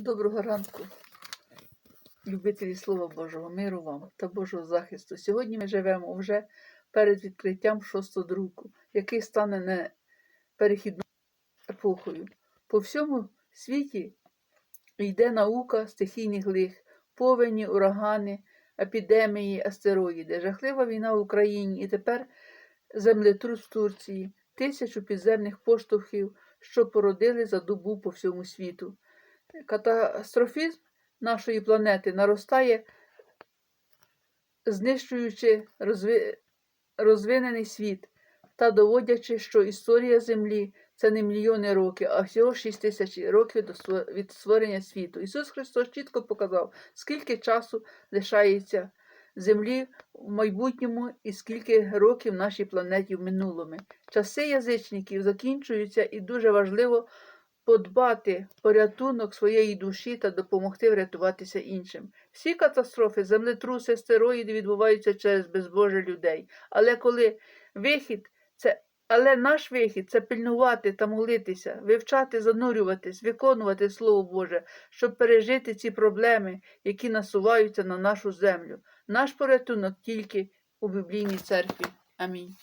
Доброго ранку, любителі Слова Божого, миру вам та Божого захисту. Сьогодні ми живемо вже перед відкриттям шостого друку, який стане не перехідною епохою. По всьому світі йде наука стихійних лих, повені, урагани, епідемії, астероїди, жахлива війна в Україні і тепер землетрус в Турції, тисячу підземних поштовхів, що породили за добу по всьому світу. Катастрофізм нашої планети наростає, знищуючи розви... розвинений світ та доводячи, що історія Землі це не мільйони років, а всього 6 тисяч років від створення світу. Ісус Христос чітко показав, скільки часу лишається Землі в майбутньому і скільки років нашій планеті в минулому. Часи язичників закінчуються і дуже важливо подбати порятунок своєї душі та допомогти врятуватися іншим. Всі катастрофи, землетруси, стероїди відбуваються через безбожжя людей. Але коли вихід це але наш вихід це пильнувати та молитися, вивчати, занурюватись, виконувати Слово Боже, щоб пережити ці проблеми, які насуваються на нашу землю. Наш порятунок тільки у біблійній церкві. Амінь.